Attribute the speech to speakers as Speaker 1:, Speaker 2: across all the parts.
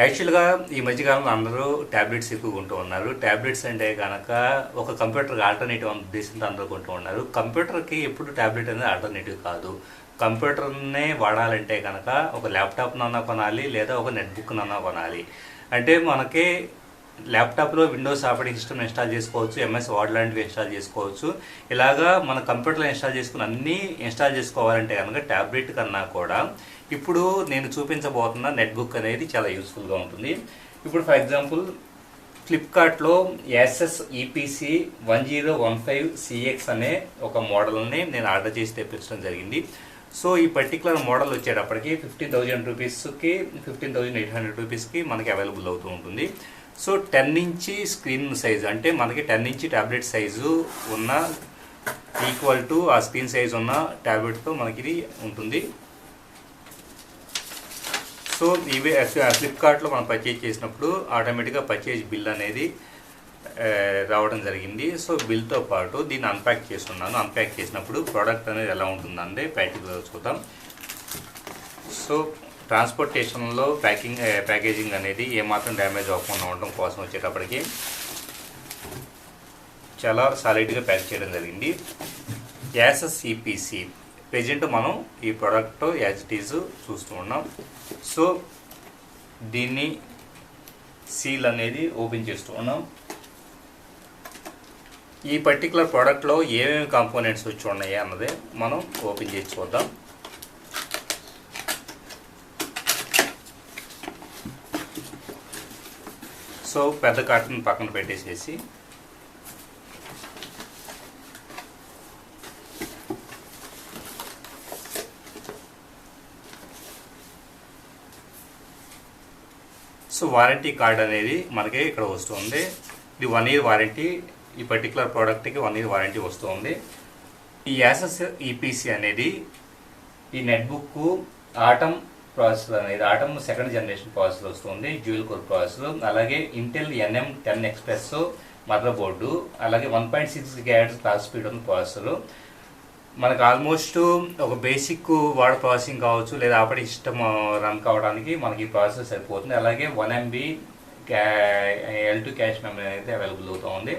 Speaker 1: యాక్చువల్గా ఈ మధ్యకాలంలో అందరూ ట్యాబ్లెట్స్ ఎక్కువ కొంటూ ఉన్నారు. ట్యాబ్లెట్స్ అంటే కనుక ఒక కంప్యూటర్కి ఆల్టర్నేటివ్ అన్న ఉద్దేశంతో అందరూ కొంటూ ఉన్నారు. కంప్యూటర్కి ఎప్పుడు ట్యాబ్లెట్ అనేది ఆల్టర్నేటివ్ కాదు. కంప్యూటర్నే వాడాలంటే కనుక ఒక ల్యాప్టాప్నన్నా కొనాలి లేదా ఒక నెట్బుక్నన్నా కొనాలి. అంటే మనకి ల్యాప్టాప్లో విండోస్ ఆపరేటింగ్ సిస్టమ్ ఇన్స్టాల్ చేసుకోవచ్చు ఎంఎస్ వర్డ్ లాంటివి ఇన్స్టాల్ చేసుకోవచ్చు. ఇలాగా మన కంప్యూటర్లో ఇన్స్టాల్ చేసుకుని అన్నీ ఇన్స్టాల్ చేసుకోవాలంటే కనుక ట్యాబ్లెట్ కన్నా కూడా ఇప్పుడు నేను చూపించబోతున్న నెట్బుక్ అనేది చాలా యూస్ఫుల్గా ఉంటుంది. ఇప్పుడు ఫర్ ఎగ్జాంపుల్ ఫ్లిప్కార్ట్లో SS EPC one zero one five CX అనే ఒక మోడల్ని నేను ఆర్డర్ చేసి తెప్పించడం జరిగింది. సో ఈ పర్టికులర్ మోడల్ వచ్చేటప్పటికి ఫిఫ్టీన్ థౌజండ్ రూపీస్కి ఫిఫ్టీన్ థౌజండ్ ఎయిట్ హండ్రెడ్ రూపీస్కి మనకి అవైలబుల్ అవుతూ ఉంటుంది. So ten inch screen size అంటే మనకి టెన్ ఇంచి ట్యాబ్లెట్ సైజు ఉన్న ఈక్వల్ టు ఆ స్క్రీన్ సైజ్ ఉన్న ట్యాబ్లెట్తో మనకి ఇది ఉంటుంది. సో ఇవి ఫ్లిప్కార్ట్లో మనం పర్చేజ్ చేసినప్పుడు ఆటోమేటిక్గా పర్చేజ్ బిల్ అనేది రావడం జరిగింది. సో బిల్తో పాటు దీన్ని అన్ప్యాక్ చేస్తున్నాను. అన్ప్యాక్ చేసినప్పుడు ప్రోడక్ట్ అనేది ఎలా ఉంటుందంటే ప్యాకెట్లో చూద్దాం. సో ట్రాన్స్పోర్టేషన్లో ప్యాకింగ్ ప్యాకేజింగ్ అనేది ఏమాత్రం డ్యామేజ్ అవ్వకుండా ఉండడం కోసం వచ్చేటప్పటికి చాలా సాలిడ్గా ప్యాక్ చేయడం జరిగింది. యాసస్ ఈపీసీ ప్రజెంట్ మనం ఈ ప్రోడక్ట్ యాజ్ ఇట్ ఈజ్ చూస్తూ ఉన్నాం. సో దీన్ని సీల్ అనేది ఓపెన్ చేస్తూ ఉన్నాం. ఈ పర్టికులర్ ప్రోడక్ట్లో ఏమేమి కాంపోనెంట్స్ వచ్చి ఉన్నాయి అన్నది మనం ఓపెన్ చేసి చూద్దాం. సో పెద్ద కార్టన్ పక్కన పెట్టేసేసి సో వారంటీ కార్డ్ అనేది మనకి ఇక్కడ వస్తుంది. ఇది వన్ ఇయర్ వారంటీ. ఈ పర్టికులర్ ప్రోడక్ట్కి వన్ ఇయర్ వారంటీ వస్తుంది. ఈ యాసెస్ ఈపీసీ అనేది ఈ నెట్బుక్ ఆటమ్ ప్రాసెసర్ అనేది ఆటమ్ సెకండ్ జనరేషన్ ప్రాసెసర్ వస్తుంది జ్యూల్ కోర్ ప్రాసెసర్. అలాగే Intel NM ten express mother board అలాగే వన్ పాయింట్ సిక్స్ గ్యాడ్స్ క్లాస్ స్పీడ్ ఉన్న ప్రాసెసర్. మనకు ఆల్మోస్ట్ ఒక బేసిక్ వర్డ్ ప్రాసెసింగ్ కావచ్చు లేదా అప్పటి సిస్టమ్ రన్ కావడానికి మనకి ఈ ప్రాసెస్ సరిపోతుంది. అలాగే వన్ ఎంబీ క్యా ఎల్ టు క్యాష్ మెమరీ అనేది అవైలబుల్ అవుతూ ఉంది.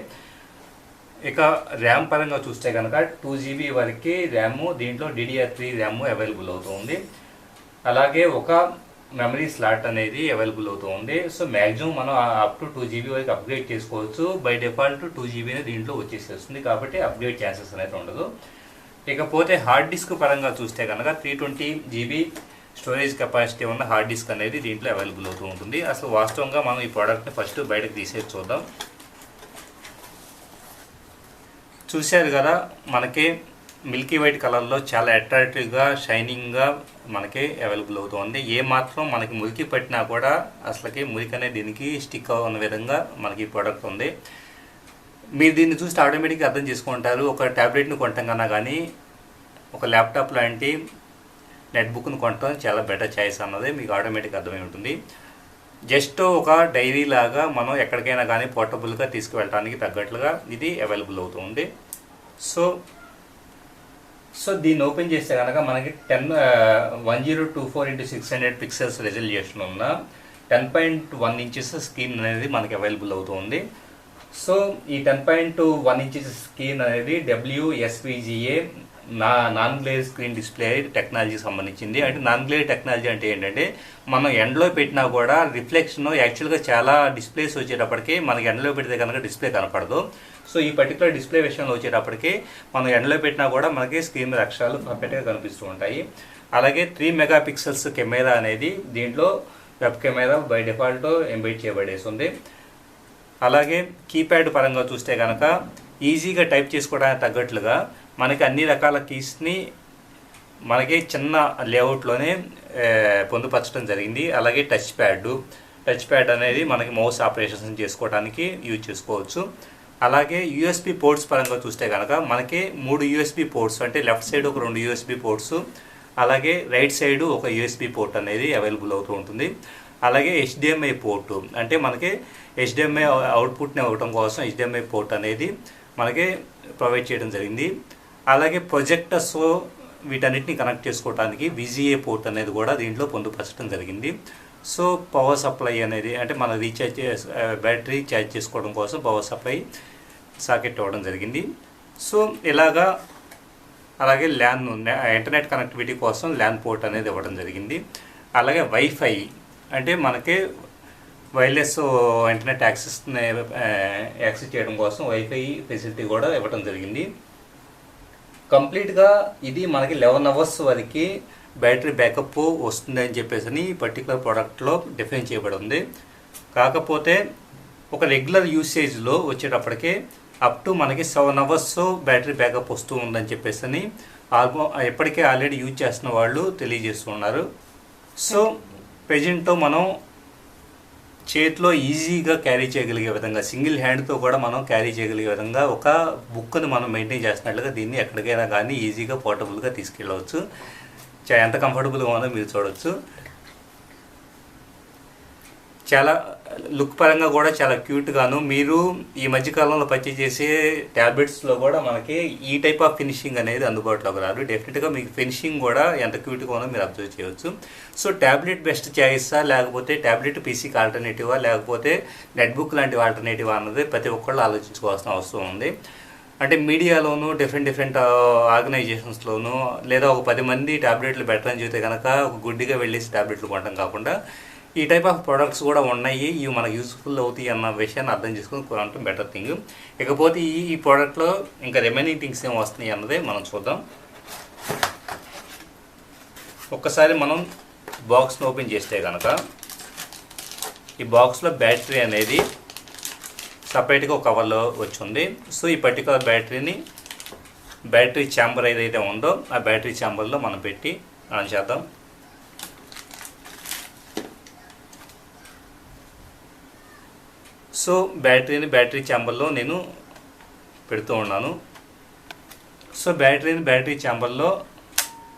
Speaker 1: ఇక ర్యామ్ పరంగా చూస్తే కనుక టూ జీబీ వరకు ర్యామ్ దీంట్లో డిడిఆర్ త్రీ ర్యామ్ అవైలబుల్ అవుతుంది అలాగే ఒక మెమరీ స్లాట్ అనేది అవైలబుల్ అవుతుంది సో మ్యాక్సిమం మనం అప్ టు టూ జీబీ వరకు అప్గ్రేడ్ చేసుకోవచ్చు. బై డిఫాల్ట్ టూ జీబీ దీంట్లో వచ్చేసేస్తుంది. కాబట్టి అప్గ్రేడ్ ఛాన్సెస్ అనేది ఉండదు ఇకపోతే హార్డ్ డిస్క్ పరంగా చూస్తే కనుక three twenty GB storage capacity ఉన్న హార్డ్ డిస్క్ అనేది దీంట్లో అవైలబుల్ అవుతూ ఉంటుంది. అసలు వాస్తవంగా మనం ఈ ప్రోడక్ట్ని ఫస్ట్ బయటకు తీసేసి చూద్దాం. చూశారు కదా మనకి మిల్కీ వైట్ కలర్లో చాలా అట్రాక్టివ్గా షైనింగ్గా మనకి అవైలబుల్ అవుతుంది ఏ మాత్రం మనకి మురికి పట్టినా కూడా అసలుకి మురికి అనేది దీనికి స్టిక్ అవ్వని విధంగా మనకి ఈ ప్రోడక్ట్ ఉంది. మీరు దీన్ని చూస్తే ఆటోమేటిక్గా అర్థం చేసుకుంటారు. ఒక ట్యాబ్లెట్ని కొనటం కన్నా కానీ ఒక ల్యాప్టాప్ లాంటి నెట్బుక్ను కొనటం చాలా బెటర్ చాయిస్ అన్నది మీకు ఆటోమేటిక్ అర్థమై ఉంటుంది. జస్ట్ ఒక డైరీ లాగా మనం ఎక్కడికైనా కానీ పోర్టబుల్గా తీసుకువెళ్ళడానికి తగ్గట్లుగా ఇది అవైలబుల్ అవుతుంది సో సో దీన్ని ఓపెన్ చేస్తే కనుక మనకి ten one zero two four into six hundred pixels resolution ఉన్న ten point one inches screen అనేది మనకి అవైలబుల్ అవుతుంది సో ఈ ten point one inches screen అనేది డబ్ల్యూఎస్విజిఏ నా నాన్ గ్లేర్ స్క్రీన్ డిస్ప్లే టెక్నాలజీకి సంబంధించింది. అంటే నాన్ గ్లేర్ టెక్నాలజీ అంటే ఏంటంటే మనం ఎండలో పెట్టినా కూడా రిఫ్లెక్షన్ యాక్చువల్గా చాలా డిస్ప్లేస్ వచ్చేటప్పటికి మనకి ఎండలో పెడితే కనుక డిస్ప్లే కనపడదు. సో ఈ పర్టికులర్ డిస్ప్లే విషయంలో వచ్చేటప్పటికి మనం ఎండలో పెట్టినా కూడా మనకి స్క్రీన్ మీద అక్షరాలు పర్ఫెక్ట్గా కనిపిస్తూ ఉంటాయి. అలాగే త్రీ మెగా పిక్సెల్స్ కెమెరా అనేది దీంట్లో వెబ్ కెమెరా బై డిఫాల్ట్ ఎంబైట్ చేయబడేసి ఉంది అలాగే కీప్యాడ్ పరంగా చూస్తే కనుక ఈజీగా టైప్ చేసుకోవడానికి తగ్గట్లుగా మనకి అన్ని రకాల కీస్ని మనకి చిన్న లేఅవుట్లోనే పొందుపరచడం జరిగింది. అలాగే టచ్ ప్యాడ్ టచ్ ప్యాడ్ అనేది మనకి మౌస్ ఆపరేషన్స్ చేసుకోవడానికి యూజ్ చేసుకోవచ్చు. అలాగే యూఎస్బి పోర్ట్స్ పరంగా చూస్తే కనుక మనకి మూడు యూఎస్బి పోర్ట్స్ అంటే లెఫ్ట్ సైడ్ ఒక రెండు యూఎస్బి పోర్ట్స్ అలాగే రైట్ సైడ్ ఒక యూఎస్బి పోర్ట్ అనేది అవైలబుల్ అవుతూ ఉంటుంది. అలాగే హెచ్డిఎంఐ పోర్టు. అంటే మనకి హెచ్డిఎంఐ అవుట్పుట్ని ఇవ్వడం కోసం హెచ్డిఎంఐ పోర్ట్ అనేది మనకి ప్రొవైడ్ చేయడం జరిగింది. అలాగే ప్రొజెక్టర్స్ వీటన్నిటిని కనెక్ట్ చేసుకోవడానికి విజిఏ పోర్ట్ అనేది కూడా దీంట్లో పొందుపరచడం జరిగింది. సో పవర్ సప్లై అనేది అంటే మనం రీఛార్జ్ బ్యాటరీ ఛార్జ్ చేసుకోవడం కోసం పవర్ సప్లై సాకెట్ ఇవ్వడం జరిగింది. సో ఇలాగా అలాగే ల్యాన్ ఇంటర్నెట్ కనెక్టివిటీ కోసం ల్యాన్ పోర్ట్ అనేది ఇవ్వడం జరిగింది. అలాగే వైఫై అంటే మనకి వైర్లెస్ ఇంటర్నెట్ యాక్సెస్ని యాక్సెస్ చేయడం కోసం వైఫై ఫెసిలిటీ కూడా ఇవ్వడం జరిగింది. కంప్లీట్గా ఇది మనకి లెవెన్ అవర్స్ వరకు బ్యాటరీ బ్యాకప్ వస్తుంది అని చెప్పేసి అని పర్టికులర్ ప్రోడక్ట్లో డిఫైన్ చేయబడి ఉంది కాకపోతే ఒక రెగ్యులర్ యూసేజ్లో వచ్చేటప్పటికే అప్ టు మనకి సెవెన్ అవర్స్ బ్యాటరీ బ్యాకప్ వస్తూ ఉందని చెప్పేసి అని ఆల్మో ఎప్పటికే ఆల్రెడీ యూజ్ చేస్తున్న వాళ్ళు తెలియజేస్తున్నారు సో ప్రెజెంట్తో మనం చేతిలో ఈజీగా క్యారీ చేయగలిగే విధంగా సింగిల్ హ్యాండ్తో కూడా మనం క్యారీ చేయగలిగే విధంగా ఒక బుక్ని మనం మెయింటైన్ చేస్తున్నట్లుగా దీన్ని ఎక్కడికైనా కానీ ఈజీగా పోర్టబుల్గా తీసుకెళ్ళవచ్చు. ఎంత కంఫర్టబుల్గా ఉందో మీరు చూడవచ్చు చాలా లుక్ పరంగా కూడా చాలా క్యూట్గాను మీరు ఈ మధ్యకాలంలో పర్చేజ్ చేసే ట్యాబ్లెట్స్లో కూడా మనకి ఈ టైప్ ఆఫ్ ఫినిషింగ్ అనేది అందుబాటులోకి రాదు. డెఫినెట్గా మీకు ఫినిషింగ్ కూడా ఎంత క్యూట్గా ఉందో మీరు అబ్జర్వ్ చేయవచ్చు సో ట్యాబ్లెట్ బెస్ట్ చాయిస్సా లేకపోతే ట్యాబ్లెట్ పీసీకి ఆల్టర్నేటివా లేకపోతే నెట్బుక్ లాంటి ఆల్టర్నేటివా అన్నది ప్రతి ఒక్కళ్ళు ఆలోచించుకోవాల్సిన అవసరం ఉంది. అంటే మీడియాలోనూ డిఫరెంట్ డిఫరెంట్ ఆర్గనైజేషన్స్లోనూ లేదా ఒక పది మంది ట్యాబ్లెట్లు బెటర్ అని చెబితే కనుక ఒక గుడ్డిగా వెళ్ళేసి ట్యాబ్లెట్లు కొనడం కాకుండా ఈ టైప్ ఆఫ్ ప్రొడక్ట్స్ కూడా ఉన్నాయి. ఇవి మనకు యూస్ఫుల్ అవుతాయి అన్న విషయాన్ని అర్థం చేసుకుని కొనడం బెటర్ థింగ్ ఇకపోతే ఈ ఈ ప్రోడక్ట్లో ఇంకా రిమైనింగ్ థింగ్స్ ఏం వస్తున్నాయి అన్నదే మనం చూద్దాం. ఒక్కసారి మనం బాక్స్ని ఓపెన్ చేస్తే కనుక ఈ బాక్స్లో బ్యాటరీ అనేది సపరేట్గా ఒక కవర్లో వచ్చింది. సో ఈ పర్టికులర్ బ్యాటరీని బ్యాటరీ ఛాంబర్ ఏదైతే ఉందో ఆ బ్యాటరీ ఛాంబర్లో మనం పెట్టి మనం చేద్దాం. సో బ్యాటరీని బ్యాటరీ ఛాంబర్లో నేను పెడుతూ ఉన్నాను. సో బ్యాటరీని బ్యాటరీ ఛాంబర్లో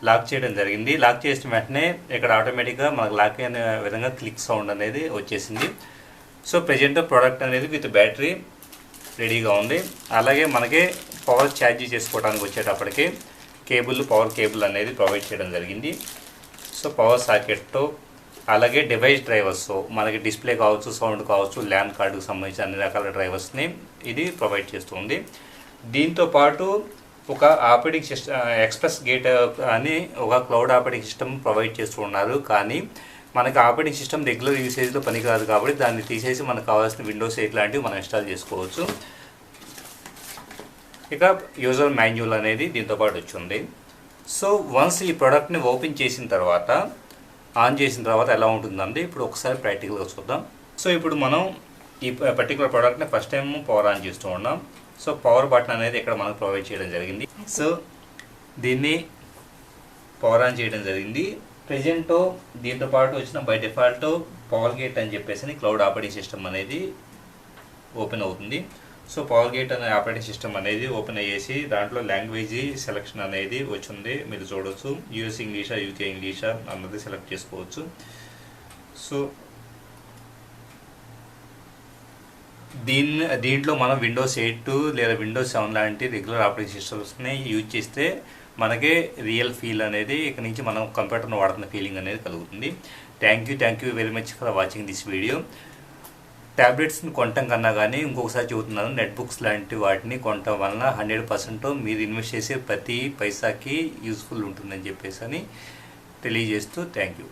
Speaker 1: లాక్ చేయడం జరిగింది. లాక్ చేసిన వెంటనే ఇక్కడ ఆటోమేటిక్గా మనకు లాక్ అయిన విధంగా క్లిక్ సౌండ్ అనేది వచ్చేసింది. సో ప్రజెంట్ ప్రోడక్ట్ అనేది విత్ బ్యాటరీ రెడీగా ఉంది. అలాగే మనకి పవర్ ఛార్జ్ చేసుకోవడానికి వచ్చేటప్పటికి కేబుల్ పవర్ కేబుల్ అనేది ప్రొవైడ్ చేయడం జరిగింది. సో పవర్ సాకెట్తో అలాగే డివైస్ డ్రైవర్స్ మనకి డిస్ప్లే కావచ్చు సౌండ్ కావచ్చు ల్యాన్ కార్డుకు సంబంధించిన అన్ని రకాల డ్రైవర్స్ని ఇది ప్రొవైడ్ చేస్తుంది. దీంతో పాటు ఒక ఆపరేటింగ్ సిస్టమ్ ఎక్స్ప్రెస్ గేట్ అని ఒక క్లౌడ్ ఆపరేటింగ్ సిస్టమ్ ప్రొవైడ్ చేస్తూ ఉన్నారు. కానీ మనకి ఆపరేటింగ్ సిస్టమ్ రెగ్యులర్ యూసేజ్లో పనికిరాదు కాబట్టి దాన్ని తీసేసి మనకు కావాల్సిన విండోస్ ఎయిట్ లాంటివి మనం ఇన్స్టాల్ చేసుకోవచ్చు. ఇక యూజర్ మాన్యువల్ అనేది దీంతో పాటు వచ్చింది. సో వన్స్ ఈ ప్రోడక్ట్ని ఓపెన్ చేసిన తర్వాత ఆన్ చేసిన తర్వాత ఎలా ఉంటుందండి? ఇప్పుడు ఒకసారి ప్రాక్టికల్గా చూద్దాం. సో ఇప్పుడు మనం ఈ పర్టికులర్ ప్రోడక్ట్ని ఫస్ట్ టైం పవర్ ఆన్ చేస్తూ ఉన్నాం. సో పవర్ బటన్ అనేది ఇక్కడ మనకు ప్రొవైడ్ చేయడం జరిగింది. సో దీన్ని పవర్ ఆన్ చేయడం జరిగింది. ప్రజెంట్ దీంతో పాటు వచ్చిన బై డిఫాల్ట్ పవర్ గేట్ అని చెప్పేసి క్లౌడ్ ఆపరేటింగ్ సిస్టమ్ అనేది ఓపెన్ అవుతుంది. సో పవర్ గేట్ అనే ఆపరేటింగ్ సిస్టమ్ అనేది ఓపెన్ అయ్యేసి దాంట్లో లాంగ్వేజ్ సెలక్షన్ అనేది వచ్చింది. మీరు చూడొచ్చు. యూఎస్ ఇంగ్లీషా యూకే ఇంగ్లీషా అన్నది సెలెక్ట్ చేసుకోవచ్చు. సో దీన్ని దీంట్లో మనం విండోస్ ఎయిట్ లేదా విండోస్ సెవెన్ లాంటి రెగ్యులర్ ఆపరేటింగ్ సిస్టమ్స్ని యూజ్ చేస్తే మనకే రియల్ ఫీల్ అనేది ఇక్కడ నుంచి మనం కంప్యూటర్ను వాడుతున్న ఫీలింగ్ అనేది కలుగుతుంది. Thank you thank you very much for watching this video ట్యాబ్లెట్స్ని కొనటం కన్నా కానీ ఇంకొకసారి చెబుతున్నాను నెట్ బుక్స్ లాంటి వాటిని కొనటం వలన హండ్రెడ్ పర్సెంట్ మీరు ఇన్వెస్ట్ చేసే ప్రతి పైసాకి యూస్ఫుల్ ఉంటుందని చెప్పేసి అని తెలియజేస్తూ థ్యాంక్ యూ.